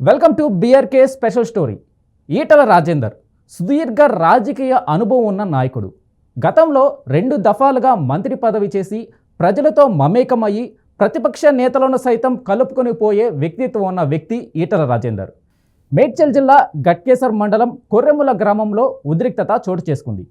Welcome to BRK special story Etela Rajender సుదీర్ఘ రాజకీయ అనుభవం ఉన్న నాయకుడు. గతంలో రెండు దఫాలుగా మంత్రి పదవి చేసి ప్రజలతో మమేకమయ్యి ప్రతిపక్ష నేతలను సైతం కలుపుకొని పోయే వ్యక్తిత్వం ఉన్న వ్యక్తి ఈటల రాజేందర్. మేడ్చల్ జిల్లా గట్కేసర్ మండలం కొర్రెముల గ్రామంలో ఉద్రిక్తత చోటు చేసుకుంది.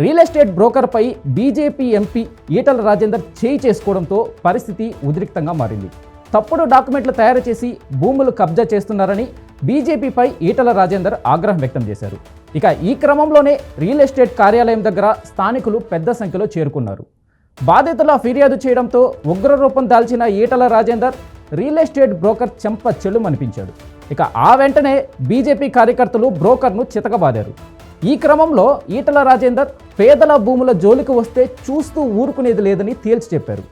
రియల్ ఎస్టేట్ బ్రోకర్పై బీజేపీ ఎంపీ ఈటల రాజేందర్ చేయి చేసుకోవడంతో పరిస్థితి ఉద్రిక్తంగా మారింది. తప్పుడు డాక్యుమెంట్లు తయారు చేసి భూములు కబ్జా చేస్తున్నారని బీజేపీపై ఈటల రాజేందర్ ఆగ్రహం వ్యక్తం చేశారు. ఇక ఈ క్రమంలోనే రియల్ ఎస్టేట్ కార్యాలయం దగ్గర స్థానికులు పెద్ద సంఖ్యలో చేరుకున్నారు. బాధితుల ఫిర్యాదు చేయడంతో ఉగ్రరూపం దాల్చిన Etela Rajender real estate broker చెంప చెల్లుమనిపించాడు. ఇక ఆ వెంటనే బీజేపీ కార్యకర్తలు బ్రోకర్ను చితకబాదారు. ఈ క్రమంలో ఈటల రాజేందర్ పేదల భూముల జోలికి వస్తే చూస్తూ ఊరుకునేది లేదని తేల్చి చెప్పారు.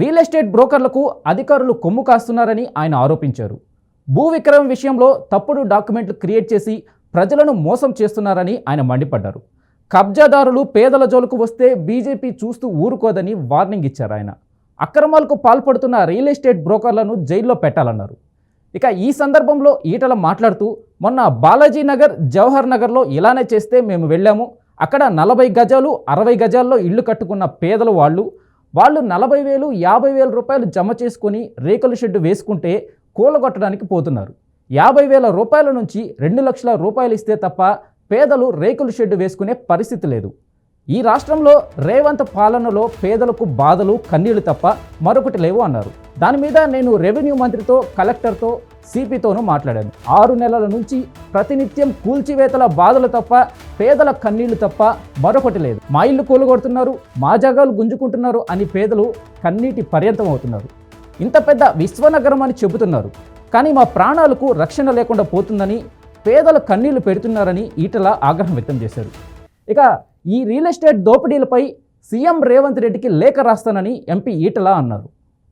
రియల్ ఎస్టేట్ బ్రోకర్లకు అధికారులు కొమ్ము కాస్తున్నారని ఆయన ఆరోపించారు. భూ విక్రయం విషయంలో తప్పుడు డాక్యుమెంట్లు క్రియేట్ చేసి ప్రజలను మోసం చేస్తున్నారని ఆయన మండిపడ్డారు. కబ్జాదారులు పేదల జోలుకు వస్తే బీజేపీ చూస్తూ ఊరుకోదని వార్నింగ్ ఇచ్చారు ఆయన. అక్రమాలకు పాల్పడుతున్న రియల్ ఎస్టేట్ బ్రోకర్లను జైల్లో పెట్టాలన్నారు. ఇక ఈ సందర్భంలో ఈటల మాట్లాడుతూ మొన్న బాలాజీ నగర్ జవహర్ నగర్లో ఇలానే చేస్తే మేము వెళ్ళాము. అక్కడ నలభై గజాలు అరవై గజాల్లో ఇల్లు కట్టుకున్న పేదలు వాళ్ళు. వాళ్ళు నలభై వేలు యాభై వేల రూపాయలు జమ చేసుకొని రేకుల షెడ్డు వేసుకుంటే కూలగొట్టడానికి పోతున్నారు. యాభై వేల రూపాయల నుంచి రెండు లక్షల రూపాయలు ఇస్తే తప్ప పేదలు రేకుల షెడ్డు వేసుకునే పరిస్థితి లేదు. ఈ రాష్ట్రంలో రేవంత్ పాలనలో పేదలకు బాధలు కన్నీళ్ళు తప్ప మరొకటి లేవు అన్నారు. దాని మీద నేను రెవెన్యూ మంత్రితో కలెక్టర్తో సిపితోనూ మాట్లాడాను. ఆరు నెలల నుంచి ప్రతినిత్యం కూల్చివేతల బాధలు తప్ప పేదల కన్నీళ్ళు తప్ప మరొకటి లేదు. మా ఇల్లు కూలగొడుతున్నారు మా జాగాలు గుంజుకుంటున్నారు అని పేదలు కన్నీటి పర్యంతం అవుతున్నారు. ఇంత పెద్ద విశ్వనగరం అని చెబుతున్నారు. కానీ మా ప్రాణాలకు రక్షణ లేకుండా పోతుందని పేదల కన్నీళ్ళు పెడుతున్నారని ఈటల ఆగ్రహం వ్యక్తం చేశారు. ఇక ఈ రియల్ ఎస్టేట్ దోపిడీలపై సీఎం రేవంత్ రెడ్డికి లేఖ రాస్తానని ఎంపీ ఈటల అన్నారు.